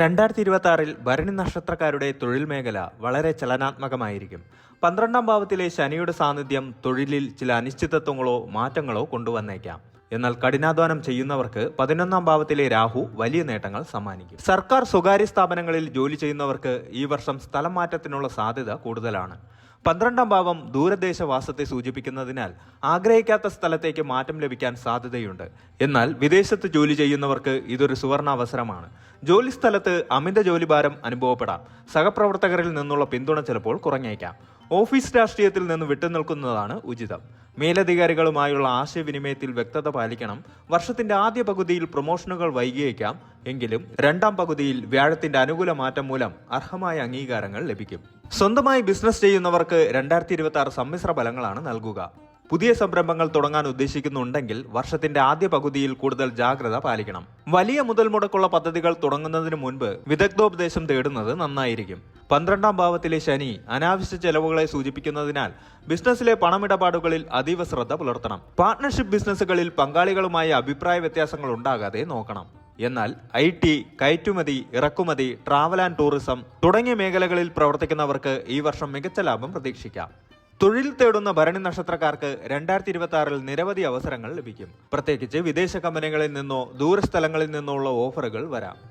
രണ്ടായിരത്തി ഇരുപത്തി ആറിൽ ഭരണി നക്ഷത്രക്കാരുടെ തൊഴിൽ മേഖല വളരെ ചലനാത്മകമായിരിക്കും. പന്ത്രണ്ടാം ഭാവത്തിലെ ശനിയുടെ സാന്നിധ്യം തൊഴിലിൽ ചില അനിശ്ചിതത്വങ്ങളോ മാറ്റങ്ങളോ കൊണ്ടുവന്നേക്കാം. എന്നാൽ കഠിനാധ്വാനം ചെയ്യുന്നവർക്ക് പതിനൊന്നാം ഭാവത്തിലെ രാഹു വലിയ നേട്ടങ്ങൾ സമ്മാനിക്കും. സർക്കാർ സ്വകാര്യ സ്ഥാപനങ്ങളിൽ ജോലി ചെയ്യുന്നവർക്ക് ഈ വർഷം സ്ഥലം മാറ്റത്തിനുള്ള സാധ്യത കൂടുതലാണ്. പന്ത്രണ്ടാം ഭാവം ദൂരദേശവാസത്തെ സൂചിപ്പിക്കുന്നതിനാൽ ആഗ്രഹിക്കാത്ത സ്ഥലത്തേക്ക് മാറ്റം ലഭിക്കാൻ സാധ്യതയുണ്ട്. എന്നാൽ വിദേശത്ത് ജോലി ചെയ്യുന്നവർക്ക് ഇതൊരു സുവർണ അവസരമാണ് ജോലി സ്ഥലത്ത് അമിത ജോലിഭാരം അനുഭവപ്പെടാം. സഹപ്രവർത്തകരിൽ നിന്നുള്ള പിന്തുണ ചിലപ്പോൾ കുറഞ്ഞേക്കാം. ഓഫീസ് രാഷ്ട്രീയത്തിൽ നിന്ന് വിട്ടുനിൽക്കുന്നതാണ് ഉചിതം. മേലധികാരികളുമായുള്ള ആശയവിനിമയത്തിൽ വ്യക്തത പാലിക്കണം. വർഷത്തിന്റെ ആദ്യ പകുതിയിൽ പ്രൊമോഷനുകൾ വൈകിയേക്കാം. എങ്കിലും രണ്ടാം പകുതിയിൽ വ്യാഴത്തിന്റെ അനുകൂല മാറ്റം മൂലം അർഹമായ അംഗീകാരങ്ങൾ ലഭിക്കും. സ്വന്തമായി ബിസിനസ് ചെയ്യുന്നവർക്ക് രണ്ടായിരത്തി ഇരുപത്തി ആറ് സമ്മിശ്ര ഫലങ്ങളാണ് നൽകുക. പുതിയ സംരംഭങ്ങൾ തുടങ്ങാൻ ഉദ്ദേശിക്കുന്നുണ്ടെങ്കിൽ വർഷത്തിന്റെ ആദ്യ പകുതിയിൽ കൂടുതൽ ജാഗ്രത പാലിക്കണം. വലിയ മുതൽ മുടക്കുള്ള പദ്ധതികൾ തുടങ്ങുന്നതിന് മുൻപ് വിദഗ്ധോപദേശം തേടുന്നത് നന്നായിരിക്കും. പന്ത്രണ്ടാം ഭാവത്തിലെ ശനി അനാവശ്യ ചെലവുകളെ സൂചിപ്പിക്കുന്നതിനാൽ ബിസിനസ്സിലെ പണമിടപാടുകളിൽ അതീവ ശ്രദ്ധ പുലർത്തണം. പാർട്ണർഷിപ്പ് ബിസിനസ്സുകളിൽ പങ്കാളികളുമായി അഭിപ്രായ വ്യത്യാസങ്ങൾ ഉണ്ടാകാതെ നോക്കണം. എന്നാൽ ഐ ടി കയറ്റുമതി ഇറക്കുമതി ട്രാവൽ ആൻഡ് ടൂറിസം തുടങ്ങിയ മേഖലകളിൽ പ്രവർത്തിക്കുന്നവർക്ക് ഈ വർഷം മികച്ച ലാഭം പ്രതീക്ഷിക്കാം. തൊഴിൽ തേടുന്ന ഭരണി നക്ഷത്രക്കാർക്ക് രണ്ടായിരത്തി ഇരുപത്തി ആറിൽ നിരവധി അവസരങ്ങൾ ലഭിക്കും. പ്രത്യേകിച്ച് വിദേശ കമ്പനികളിൽ നിന്നോ ദൂരസ്ഥലങ്ങളിൽ നിന്നോ ഉള്ള ഓഫറുകൾ വരാം.